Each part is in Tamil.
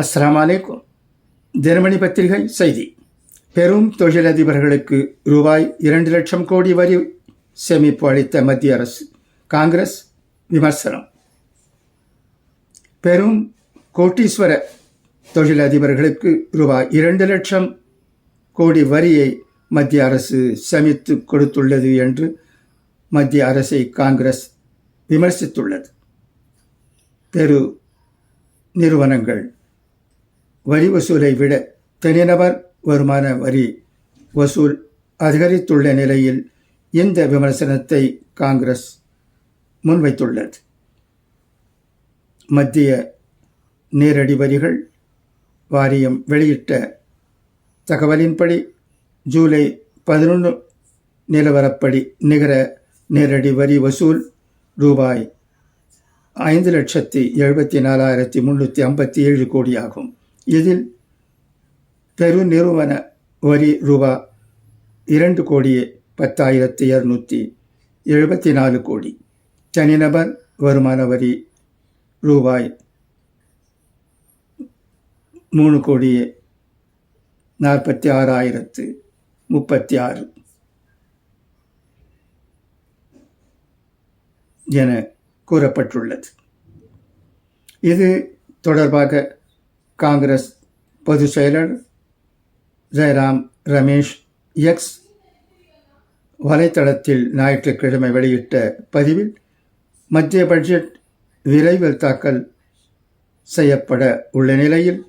அஸ்லாம் அலைக்கும். ஜெர்மனி பத்திரிகை செய்தி. பெரும் தொழிலதிபர்களுக்கு ரூபாய் இரண்டு லட்சம் கோடி வரி சேமிப்பு அளித்த மத்திய அரசு காங்கிரஸ் விமர்சனம். பெரும் கோட்டீஸ்வர தொழிலதிபர்களுக்கு ரூபாய் இரண்டு லட்சம் கோடி வரியை மத்திய அரசு சமித்து கொடுத்துள்ளது என்று மத்திய அரசை காங்கிரஸ் விமர்சித்துள்ளது. பெரு நிறுவனங்கள் வரி வசூலை விட தனிநபர் வருமான வரி வசூல் அதிகரித்துள்ள நிலையில் இந்த விமர்சனத்தை காங்கிரஸ் முன்வைத்துள்ளது. மத்திய நேரடி வரிகள் வாரியம் வெளியிட்ட தகவலின்படி ஜூலை பதினொன்று நிலவரப்படி நிகர நேரடி வரி வசூல் ரூபாய் ஐந்து லட்சத்தி எழுபத்தி நாலாயிரத்தி முன்னூற்றி ஐம்பத்தி ஏழு கோடியாகும். ஆகும் இதில் பெருநிறுவன வரி ரூபா இரண்டு கோடியே பத்தாயிரத்தி இரநூத்தி எழுபத்தி நாலு கோடி தனிநபர் வருமான வரி ரூபாய் மூணு கோடியே நாற்பத்தி ஆறாயிரத்து முப்பத்தி ஆறு. என கூறப்பட்டுள்ளது. இது தொடர்பாக காங்கிரஸ் பொதுச் செயலர் ஜெயராம் ரமேஷ் எக்ஸ் வலைத்தளத்தில் ஞாயிற்றுக்கிழமை வெளியிட்ட பதிவில் மத்திய பட்ஜெட் விரைவில் தாக்கல் செய்யப்பட உள்ள நிலையில்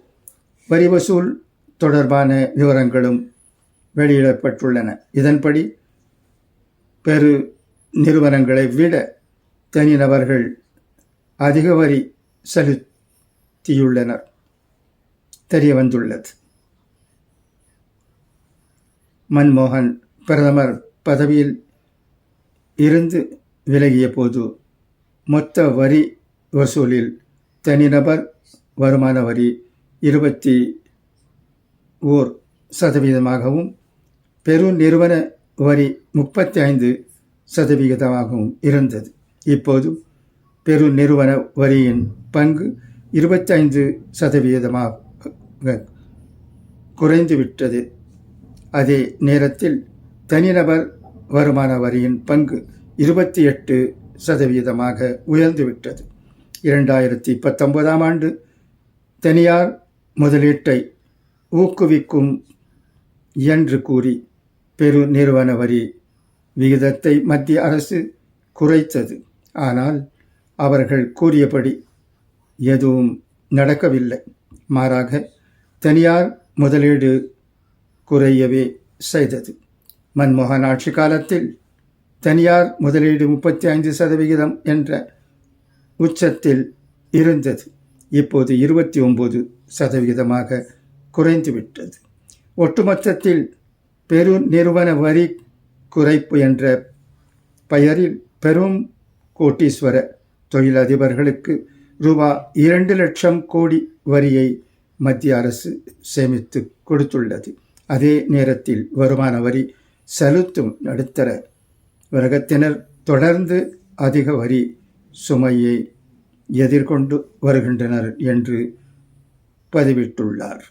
வரி வசூல் தொடர்பான விவரங்களும் வெளியிடப்பட்டுள்ளன. இதன்படி பெரு நிறுவனங்களை விட தனிநபர்கள் அதிக வரி செலுத்தியுள்ளனர். தெரிய வந்துள்ளது. மன்மோகன் பிரதமர் பதவியில் இருந்து விலகிய போது மொத்த வரி வசூலில் தனிநபர் வருமான வரி இருபத்தி ஓர் சதவீதமாகவும் பெரு நிறுவன வரி முப்பத்தி ஐந்து சதவிகிதமாகவும் இருந்தது. இப்போது பெரு நிறுவன வரியின் பங்கு இருபத்தைந்து சதவீதமாகும் குறைந்துவிட்டது அதே நேரத்தில் தனிநபர் வருமான வரியின் பங்கு இருபத்தி எட்டு சதவீதமாக உயர்ந்துவிட்டது இரண்டாயிரத்தி பத்தொன்பதாம் ஆண்டு தனியார் முதலீட்டை ஊக்குவிக்கும் என்று கூறி பெரு நிறுவன வரி விகிதத்தை மத்திய அரசு குறைத்தது. ஆனால் அவர்கள் கூறியபடி எதுவும் நடக்கவில்லை. மாறாக தனியார் முதலீடு குறையவே செய்தது. மன்மோகன் ஆட்சி காலத்தில் தனியார் முதலீடு முப்பத்தி ஐந்து சதவிகிதம் என்ற உச்சத்தில் இருந்தது. இப்போது இருபத்தி ஒம்பது சதவிகிதமாக குறைந்துவிட்டது. ஒட்டுமொத்தத்தில் பெரு நிறுவன வரி குறைப்பு என்ற பெயரில் பெரும் கோட்டீஸ்வர தொழிலதிபர்களுக்கு ரூபா இரண்டு லட்சம் கோடி வரியை மத்திய அரசு சேமித்து கொடுத்துள்ளது. அதே நேரத்தில் வருமான வரி செலுத்தும் நடுத்தர வர்க்கத்தினர் தொடர்ந்து அதிக வரி சுமையை எதிர்கொண்டு வருகின்றனர் என்று பதிவிட்டுள்ளார்.